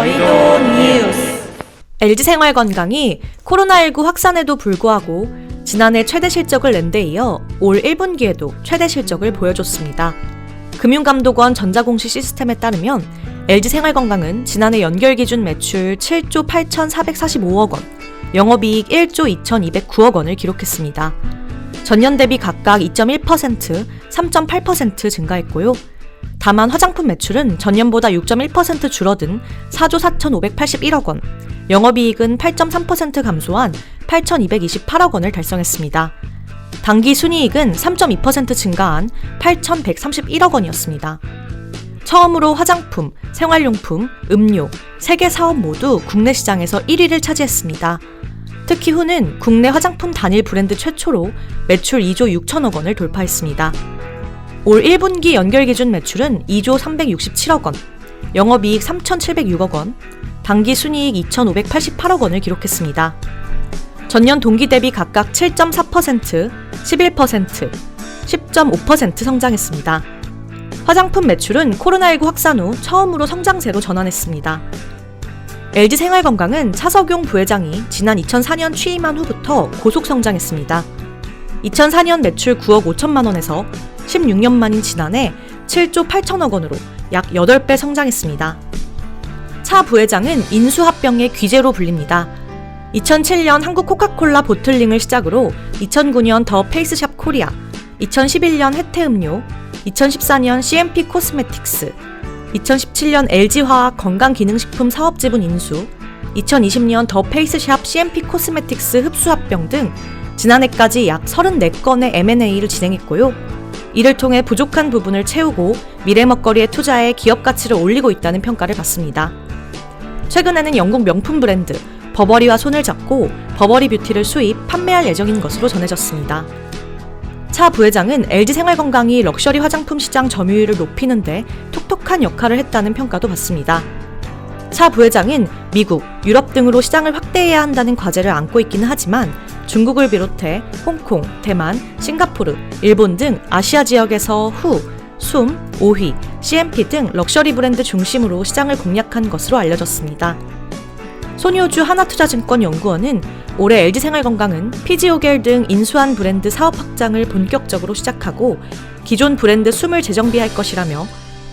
여의도 뉴스. LG생활건강이 코로나19 확산에도 불구하고 지난해 최대 실적을 낸 데 이어 올 1분기에도 최대 실적을 보여줬습니다. 금융감독원 전자공시 시스템에 따르면 LG생활건강은 지난해 연결 기준 매출 7조 8,445억 원, 영업이익 1조 2,209억 원을 기록했습니다. 전년 대비 각각 2.1%, 3.8% 증가했고요. 다만 화장품 매출은 전년보다 6.1% 줄어든 4조 4,581억 원, 영업이익은 8.3% 감소한 8,228억 원을 달성했습니다. 당기 순이익은 3.2% 증가한 8,131억 원이었습니다. 처음으로 화장품, 생활용품, 음료, 세 개 사업 모두 국내 시장에서 1위를 차지했습니다. 특히 후는 국내 화장품 단일 브랜드 최초로 매출 2조 6천억 원을 돌파했습니다. 올 1분기 연결 기준 매출은 2조 367억 원, 영업이익 3,706억 원, 당기 순이익 2,588억 원을 기록했습니다. 전년 동기 대비 각각 7.4%, 11%, 10.5% 성장했습니다. 화장품 매출은 코로나19 확산 후 처음으로 성장세로 전환했습니다. LG생활건강은 차석용 부회장이 지난 2004년 취임한 후부터 고속 성장했습니다. 2004년 매출 9억 5천만 원에서 16년 만인 지난해 7조 8천억 원으로 약 8배 성장했습니다. 차 부회장은 인수합병의 귀재로 불립니다. 2007년 한국 코카콜라 보틀링을 시작으로 2009년 더 페이스샵 코리아, 2011년 혜태음료, 2014년 CMP 코스메틱스, 2017년 LG화학 건강기능식품 사업지분 인수, 2020년 더 페이스샵 CMP 코스메틱스 흡수합병 등 지난해까지 약 34건의 M&A를 진행했고요. 이를 통해 부족한 부분을 채우고 미래 먹거리에 투자해 기업 가치를 올리고 있다는 평가를 받습니다. 최근에는 영국 명품 브랜드 버버리와 손을 잡고 버버리 뷰티를 수입, 판매할 예정인 것으로 전해졌습니다. 차 부회장은 LG생활건강이 럭셔리 화장품 시장 점유율을 높이는데 톡톡한 역할을 했다는 평가도 받습니다. 차 부회장은 미국, 유럽 등으로 시장을 확대해야 한다는 과제를 안고 있기는 하지만 중국을 비롯해 홍콩, 대만, 싱가포르, 일본 등 아시아 지역에서 후, 숨, 오휘, CMP 등 럭셔리 브랜드 중심으로 시장을 공략한 것으로 알려졌습니다. 손효주 하나투자증권 연구원은 올해 LG생활건강은 피지오겔 등 인수한 브랜드 사업 확장을 본격적으로 시작하고 기존 브랜드 숨을 재정비할 것이라며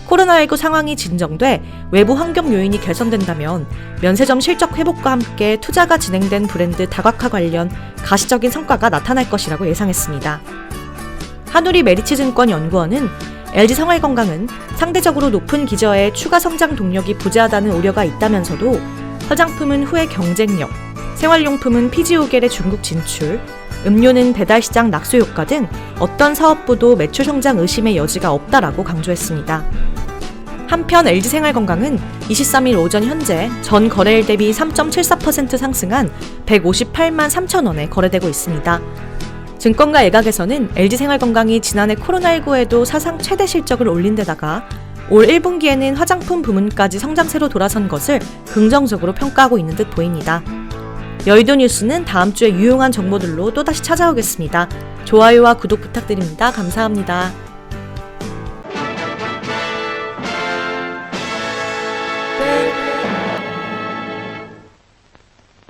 코로나19 상황이 진정돼 외부 환경 요인이 개선된다면 면세점 실적 회복과 함께 투자가 진행된 브랜드 다각화 관련 가시적인 성과가 나타날 것이라고 예상했습니다. 한우리 메리츠 증권 연구원은 LG생활건강은 상대적으로 높은 기저에 추가 성장 동력이 부재하다는 우려가 있다면서도 화장품은 후의 경쟁력, 생활용품은 피지오겔의 중국 진출, 음료는 배달 시장 낙수 효과 등 어떤 사업부도 매출 성장 의심의 여지가 없다라고 강조했습니다. 한편 LG생활건강은 23일 오전 현재 전 거래일 대비 3.74% 상승한 158만 3천 원에 거래되고 있습니다. 증권가 예각에서는 LG생활건강이 지난해 코로나19에도 사상 최대 실적을 올린 데다가 올 1분기에는 화장품 부문까지 성장세로 돌아선 것을 긍정적으로 평가하고 있는 듯 보입니다. 여의도 뉴스는 다음 주에 유용한 정보들로 또다시 찾아오겠습니다. 좋아요와 구독 부탁드립니다. 감사합니다.